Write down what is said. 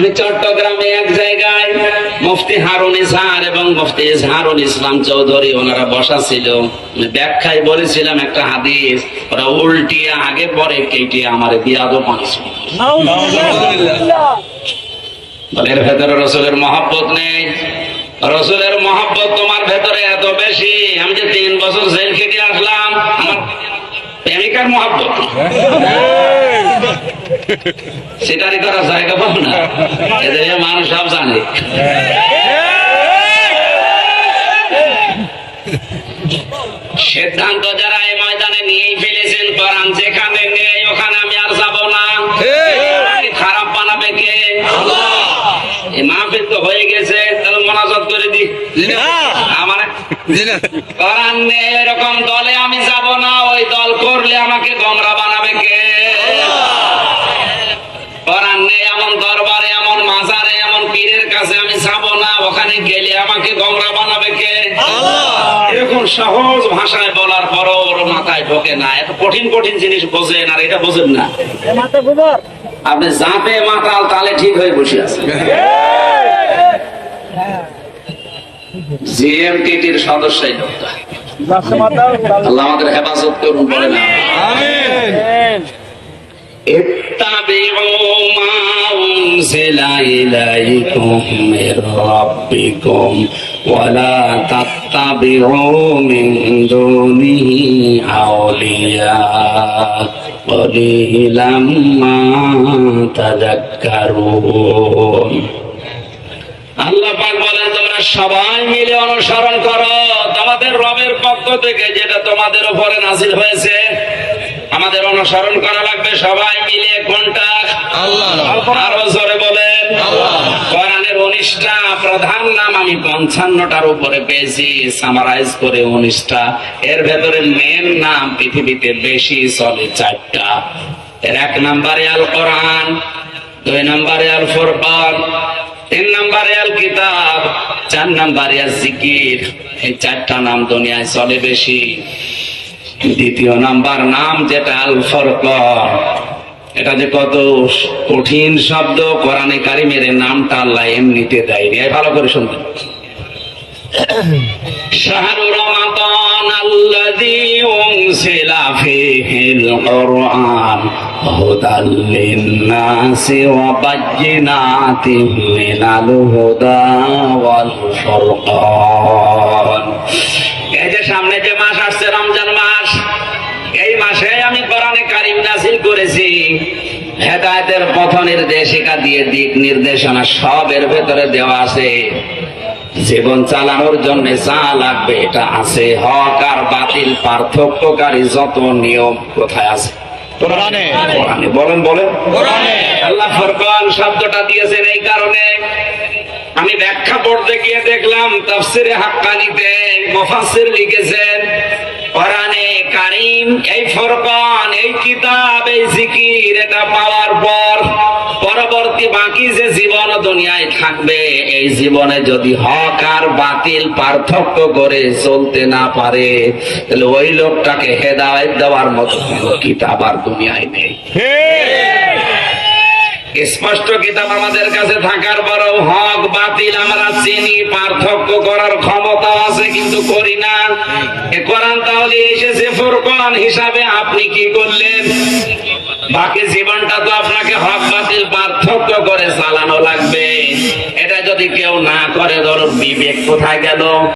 আমি চট্টগ্রামে এক জায়গায় মুফতি হারুন ইসহার এবং মুফতি ইসহারুল ইসলাম চৌধুরী ওনারা বসা ছিল। ব্যাখ্যায় বলেছিলাম একটা হাদিস, ওরা উল্টিয়ে আগে পরে কেটে আমার বিয়াদও পাঁচ এর ভেতরে রসুলের মহাব্বত নেই। রসুলের মহাব্বত তোমার ভেতরে এত বেশি। আমি যে তিন বছর জেল খেটে আসলাম, আমার প্রেমিকার মহাব্বত। সেটারই করা জায়গা পাবো না। এদের মানুষ সব জানে। সিদ্ধান্ত যারা এই ময়দানে নিয়েই ফেলেছেন কোরআন যেখানে নেই ওখানে আমি আর যাব না। খারাপ বানাবে কে? এই মাহফিল তো হয়ে গেছে তাহলে মনাজত করে দি আমার কোরআন নেই এরকম দলে আমি যাব না ওই দল করলে আমাকে গমরা বানাবে কে? সহজ ভাষায় বলার পরও ওর মাথায় ঢোকে না। এত কঠিন কঠিন জিনিস বোঝেন আর এটা বোঝেন না। আপনি যাতে মাতাল তালে ঠিক হয়ে বসে আছেন। জিএমটিটির সদস্যই আল্লাহ আমাদের হেফাজত করুন বলে না اتبعوا ما أنزل إليكم من ربكم ولا تتبعوا من دونه أولياء قليلا ما تذكرون আল্লাহ পাক বলেন তোমরা সবাই মিলে অনুসরণ করো তোমাদের রবের পক্ষ থেকে যেটা তোমাদের উপরে নাজিল হয়েছে আমাদের অনুসরণ করা লাগবে সবাই মিলে কোনটা? আরও জোরে বলেন। কোরআনের উনিশটা প্রধান নাম আমি পঞ্চান্নটার উপরে পেয়েছি সামারাইজ করে উনিশটা। এর ভেতরে মেন নাম পৃথিবীতে বেশি চলে চারটা। এর এক নম্বরে আল কোরআন দুই নম্বরে আল ফুরকান তিন নম্বরে আল কিতাব চার নম্বরে আল জিকির এই চারটা নাম দুনিয়ায় চলে বেশি। দ্বিতীয় নাম্বার নাম যেটা আল ফরকন এটা যে কত কঠিন শব্দ কোরআনে কারিমের এই নামটা আল্লাহ এমনিতে দেয়নি এই ভালো করে শুনবেন شهر رمضان الذي أنزل فيه القرآن هدى للناس وبينات من الهدى والفرقان এই যে সামনে যে মাস আসছে রমজান মাস এই মাসে আমি কোরআনে কারিম নাসিল করেছি। হেদায়তের পথ নির্দেশিকা দিয়ে দিক নির্দেশনা সব এর ভেতরে দেওয়া আছে। জীবন চালানোর জন্য যা লাগবে এটা আছে। হক আর বাতিল পার্থক্যকারী যত নিয়ম কোথায় আছে? বলেন বলেন। আল্লাহ ফরকান শব্দটা দিয়েছেন এই কারণে। আমি ব্যাখ্যা পড়তে গিয়ে দেখলাম তাফসিরে হাক্কানিতে মুফাসসির লিখেছেন, কোরআনে কারীম, এই ফরকান, এই কিতাব, এই জিকির, এটা পাওয়ার পর পরবর্তী বাকি যে জীবন দুনিয়ায় থাকবে, এই জীবনে যদি হক আর বাতিল পার্থক্য করে চলতে না পারে, তাহলে ওই লোকটাকে হেদায়েত দেওয়ার মতো কিতাব আর দুনিয়ায় নেই। স্পষ্ট কিতাব আমাদের কাছে থাকার পরও হক বাতিল আমরা চিনি, পার্থক্য করার ক্ষমতা আছে, কিন্তু করি না। এ কোরআন তাহলে এসেছে ফুরকান হিসাবে, আপনি কি করলেন? বাকি জীবনটা তো আপনাকে হক বাতিল, পার্থক্য করে চালানো লাগবে। এটা যদি কেউ না করে ধরো বিবেক কোথায় গেল?